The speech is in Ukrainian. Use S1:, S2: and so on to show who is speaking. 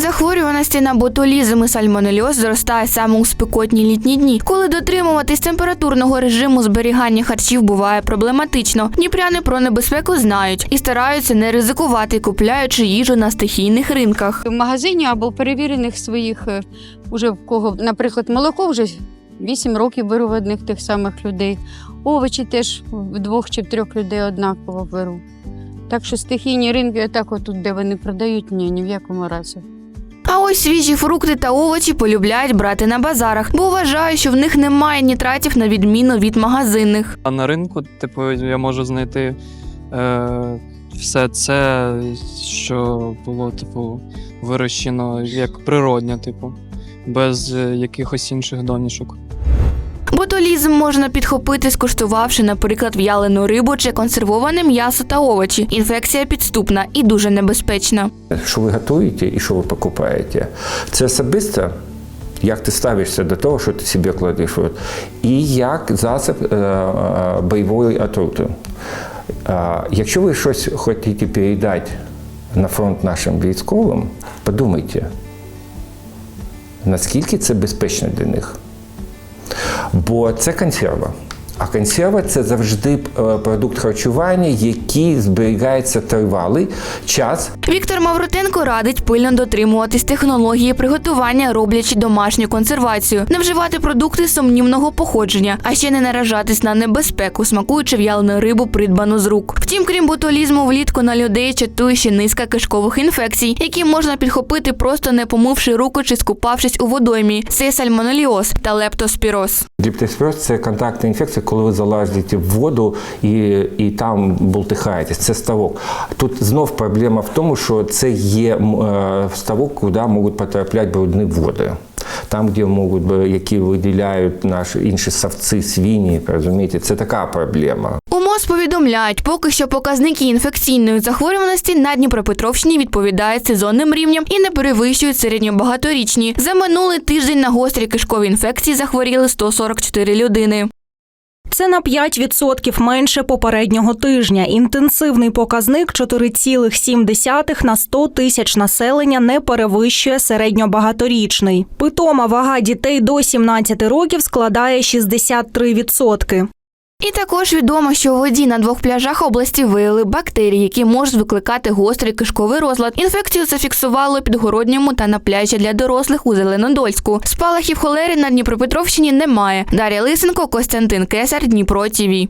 S1: Захворюваності на ботулізм і сальмонельоз зростає саме у спекотні літні дні, коли дотримуватись температурного режиму зберігання харчів буває проблематично. Дніпряни про небезпеку знають і стараються не ризикувати, купляючи їжу на стихійних ринках.
S2: В магазині або перевірених своїх, е, уже в кого, наприклад, молоко вже 8 років беру в одних тих самих людей. Овочі теж в двох чи в трьох людей однаково беру. Так що стихійні ринки, отак отут, де вони продають, ні, ні в якому разі.
S1: А ось свіжі фрукти та овочі полюбляють брати на базарах, бо вважають, що в них немає нітратів на відміну від магазинних.
S3: А на ринку, типу, я можу знайти е, все це, що було, типу, вирощено як природня, типу, без е, якихось інших домішок.
S1: Ботулізм можна підхопити, скуштувавши, наприклад, в'ялену рибу чи консервоване м'ясо та овочі. Інфекція підступна і дуже небезпечна.
S4: що ви готуєте і що ви покупаєте. Це особисто, як ти ставишся до того, що ти собі кладеш і як засіб е, е, бойової отрути. Е, Якщо ви щось хочете передати на фронт нашим військовим, подумайте, наскільки це безпечно для них. Бо це консерва. А консерва це завжди е, продукт харчування, який зберігається тривалий час
S1: Віктор Мавротенко радить пильно дотримуватись технології приготування, роблячи домашню консервацію, не вживати продукти сумнівного походження, а ще не наражатись на небезпеку, смакуючи в'ялену рибу, придбану з рук. Втім, крім ботулізму, влітку на людей чатує ще низка кишкових інфекцій, які можна підхопити просто не помивши руку чи скупавшись у водоймі. Це сальмонеліоз та лептоспіроз.
S4: Діптоспіроз – це контактна інфекція, коли ви залазите в воду і, і там болтихаєтесь. Це ставок. Тут знов проблема в тому, що це є е, ставок, куди можуть потрапляти брудні води. Там, де можуть, які виділяють наші інші савці, свині, розумієте, це така проблема.
S1: У МОЗ повідомляють, поки що показники інфекційної захворюваності на Дніпропетровщині відповідають сезонним рівням і не перевищують середньобагаторічні. За минулий тиждень на гострі кишкові інфекції захворіли 144 людини.
S5: Це на 5% менше попереднього тижня. Інтенсивний показник 4,7 на 100 тисяч населення не перевищує середньобагаторічний. Питома вага дітей до 17 років складає 63%.
S1: І також відомо, що у воді на двох пляжах області виявили бактерії, які можуть викликати гострий кишковий розлад. Інфекцію зафіксували підгородньому та на пляжі для дорослих у Зеленодольську. Спалахів холери на Дніпропетровщині немає. Дар'я Лисенко, Костянтин Кесар, Дніпро ТІВІ.